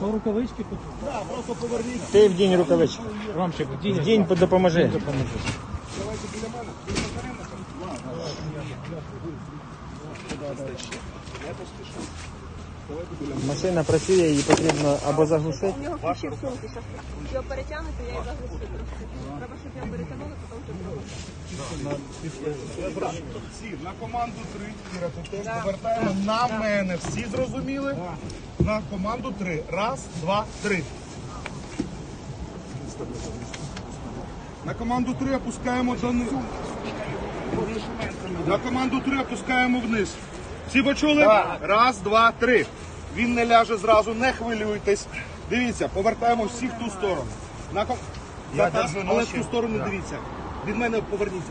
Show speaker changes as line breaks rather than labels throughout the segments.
Ну, рукавички тут.
Да, просто поверніть.
Ти вдінь рукавички.
Ромчик, дінь.
Вдінь, допоможи.
Допоможи.
Машина працює, її потрібно або заглушити.
У нього ключі в сумці. Щас його перетягнути, я його заглушу. Треба, щоб його перетягнули, потім.
Всі на команду 3. Іра, теж повертаємо на мене. Всі зрозуміли? На команду 3. Раз, два, три. На команду 3 опускаємо донизу. На команду 3 опускаємо вниз. Всі почули? Раз, два, три. Він не ляже зразу, не хвилюйтесь. Дивіться, повертаємо всі в ту сторону. На ком... Зараз, але в ту сторону дивіться. Від мене поверніться.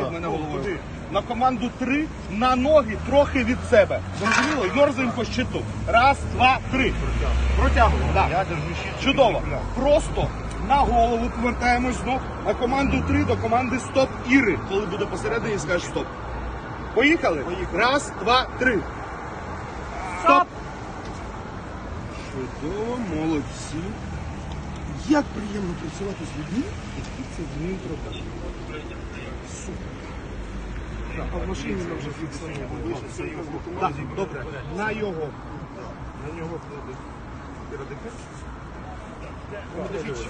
Від мене головою. На команду 3 на ноги трохи від себе. Зрозуміло? Йорзаємо по щиту. Раз, два, три. Протягуємо. Да. Чудово. Просто на голову повертаємось знов. На команду 3 до команди стоп Іри. Коли буде посередині, скажеш стоп. Поїхали? Раз, два, три. Стоп! Чудово, молодці. Як приємно працювати з людьми, які це вміють робити. Супер. Так, А в машині ми вже фіксуємо. Так, добре. На його. На нього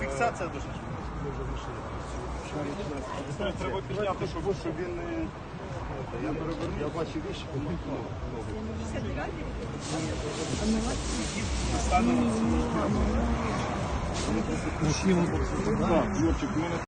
Фіксація дуже. Треба підняти, щоб, він не... Я бачу віщі,
Мужчина.
Так, Юрчик, мене